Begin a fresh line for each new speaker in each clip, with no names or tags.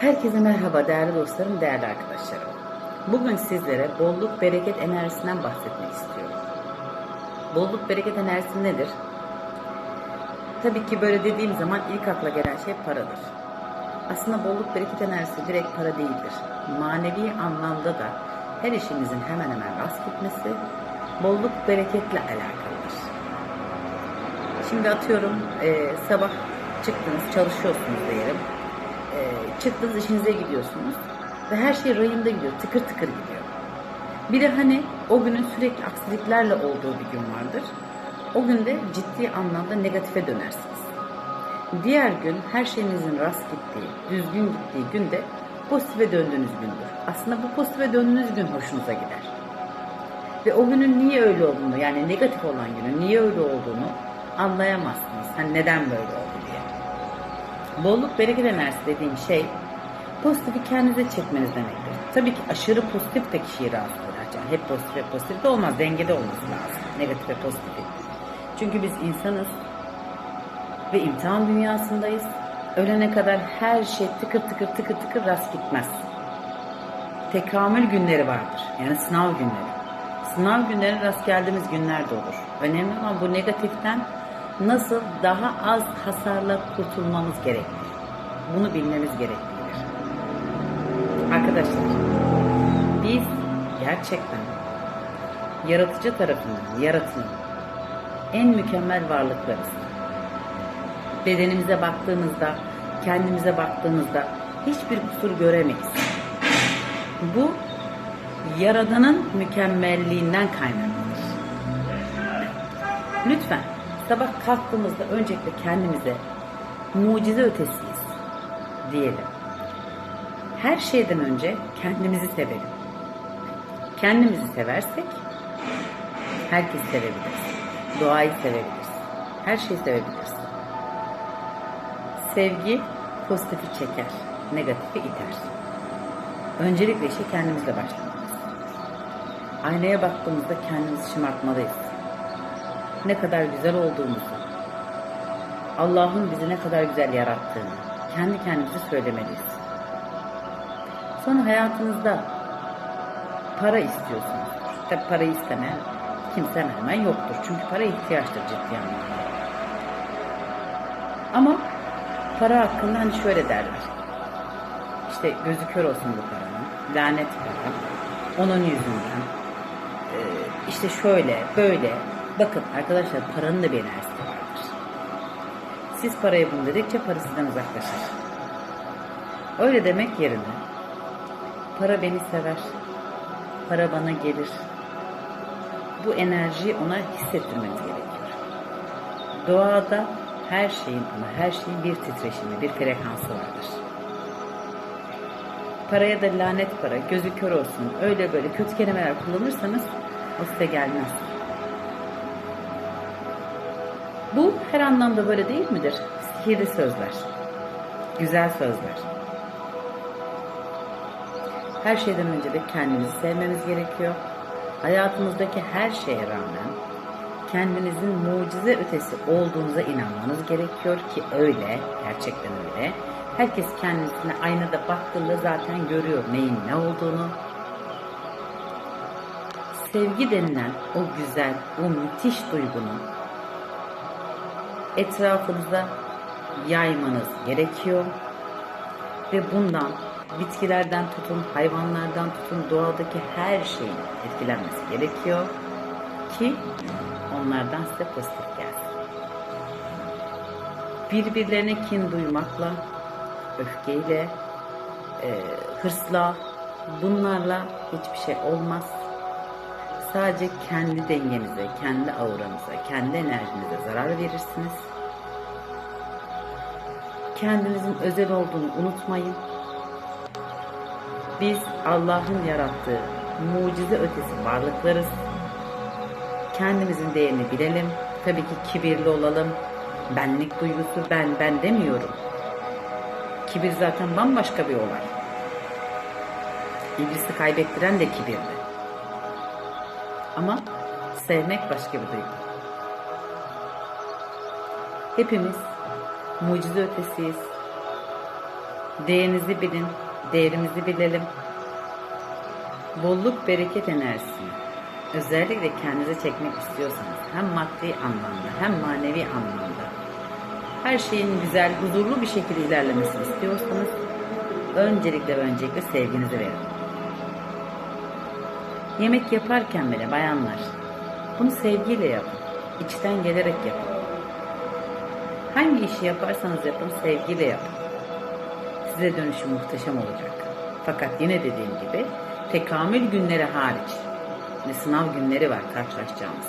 Herkese merhaba değerli dostlarım, değerli arkadaşlarım. Bugün sizlere bolluk bereket enerjisinden bahsetmek istiyorum. Bolluk bereket enerjisi nedir? Tabii ki böyle dediğim zaman ilk akla gelen şey paradır. Aslında bolluk bereket enerjisi direkt para değildir. Manevi anlamda da her işimizin hemen hemen rast gitmesi bolluk bereketle alakalıdır. Şimdi atıyorum e, sabah çıktınız çalışıyorsunuz diyelim. Çıktınız işinize gidiyorsunuz ve her şey rayında gidiyor tıkır tıkır gidiyor. Bir de hani o günün sürekli aksiliklerle olduğu bir gün vardır. O günde ciddi anlamda negatife dönersiniz. Diğer gün her şeyinizin rast gittiği, düzgün gittiği günde pozitife döndüğünüz gündür. Aslında bu pozitife döndüğünüz gün hoşunuza gider. Ve o günün niye öyle olduğunu yani negatif olan günün niye öyle olduğunu anlayamazsınız. Hani neden böyle oldu diye. Bolluk bereket enerjisi dediğim şey pozitifi kendinize çekmeniz demektir. Tabii ki aşırı pozitif de kişiyi rahatsız eder. Yani hep pozitif ve pozitif de olmaz. Dengede olması lazım. Negatif ve pozitifi. Çünkü biz insanız ve imtihan dünyasındayız. Ölene kadar her şey tıkır tıkır tıkır tıkır rast gitmez. Tekamül günleri vardır. Yani sınav günleri. Sınav günleri rast geldiğimiz günler de olur. Önemli olan bu negatiften nasıl daha az hasarla kurtulmamız gerektiği. Bunu bilmemiz gerektiğidir. Arkadaşlar, biz gerçekten yaratıcı tarafından yaratılan en mükemmel varlıklarız. Bedenimize baktığımızda, kendimize baktığımızda hiçbir kusur göremeyiz. Bu Yaradan'ın mükemmelliğinden kaynaklanır. Lütfen sabah kalktığımızda öncelikle kendimize mucize ötesiyiz diyelim. Her şeyden önce kendimizi sevelim. Kendimizi seversek herkes sevebiliriz. Doğayı sevebiliriz. Her şeyi sevebiliriz. Sevgi pozitifi çeker, negatifi iter. Öncelikle işe kendimizle başlamalıyız. Aynaya baktığımızda kendimizi şımartmalıyız. Ne kadar güzel olduğumuzu, Allah'ın bizi ne kadar güzel yarattığını kendi kendimize söylemeliyiz. Sonra hayatınızda para istiyorsunuz. Tabi parayı istemeyen kimse hemen yoktur. Çünkü para ihtiyaçtır ciddi anlamda. Ama para hakkında hani şöyle derler. İşte gözü kör olsun bu paranın. Lanet para. Onun yüzünden. Ee, işte şöyle, böyle. Bakın arkadaşlar paranın da bir enerjisi vardır. Siz parayı bunu dedikçe para sizden uzaklaşır. Öyle demek yerine para beni sever. Para bana gelir. Bu enerjiyi ona hissettirmeniz gerekiyor. Doğada her şeyin ama her şeyin bir titreşimi, bir frekansı vardır. Paraya da lanet para, gözü kör olsun, öyle böyle kötü kelimeler kullanırsanız o size gelmez. Her anlamda böyle değil midir? Sihirli sözler, güzel sözler. Her şeyden önce de kendimizi sevmemiz gerekiyor. Hayatımızdaki her şeye rağmen kendinizin mucize ötesi olduğunuza inanmanız gerekiyor ki öyle, gerçekten öyle. Herkes kendisine aynada baktığında zaten görüyor neyin ne olduğunu. Sevgi denilen o güzel, o müthiş duygunu etrafınıza yaymanız gerekiyor. Ve bundan bitkilerden tutun, hayvanlardan tutun, doğadaki her şeyin etkilenmesi gerekiyor ki onlardan size pozitif gelsin. Birbirlerine kin duymakla, öfkeyle, e, hırsla, bunlarla hiçbir şey olmaz. Sadece kendi dengenize, kendi auranıza, kendi enerjinize zarar verirsiniz. Kendinizin özel olduğunu unutmayın. Biz Allah'ın yarattığı mucize ötesi varlıklarız. Kendimizin değerini bilelim. Tabii ki kibirli olalım. Benlik duygusu ben ben demiyorum. Kibir zaten bambaşka bir olay. İblisi kaybettiren de kibirdi. Ama sevmek başka bir duygu. Hepimiz mucize ötesiyiz. Değerinizi bilin, değerimizi bilelim. Bolluk bereket enerjisini özellikle kendinize çekmek istiyorsanız hem maddi anlamda hem manevi anlamda her şeyin güzel, huzurlu bir şekilde ilerlemesini istiyorsanız öncelikle öncelikle sevginizi verin. Yemek yaparken bile bayanlar bunu sevgiyle yapın. içten gelerek yapın. Hangi işi yaparsanız yapın sevgiyle yapın. Size dönüşü muhteşem olacak. Fakat yine dediğim gibi tekamül günleri hariç ve sınav günleri var karşılaşacağımız.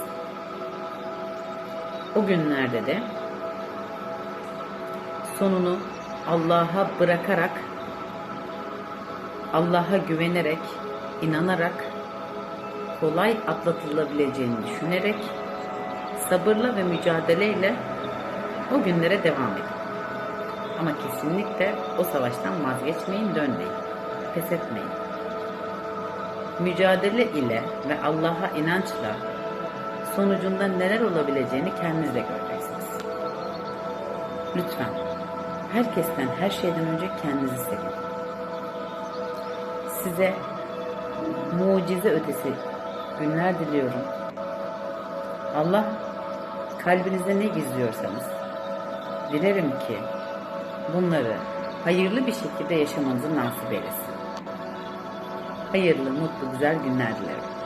O günlerde de sonunu Allah'a bırakarak, Allah'a güvenerek, inanarak, kolay atlatılabileceğini düşünerek, sabırla ve mücadeleyle o günlere devam edin. Ama kesinlikle o savaştan vazgeçmeyin, dönmeyin, pes etmeyin. Mücadele ile ve Allah'a inançla sonucunda neler olabileceğini kendiniz de göreceksiniz. Lütfen herkesten her şeyden önce kendinizi sevin. Size mucize ötesi günler diliyorum. Allah kalbinizde ne gizliyorsanız dilerim ki bunları hayırlı bir şekilde yaşamanızı nasip eylesin. Hayırlı, mutlu, güzel günler dilerim.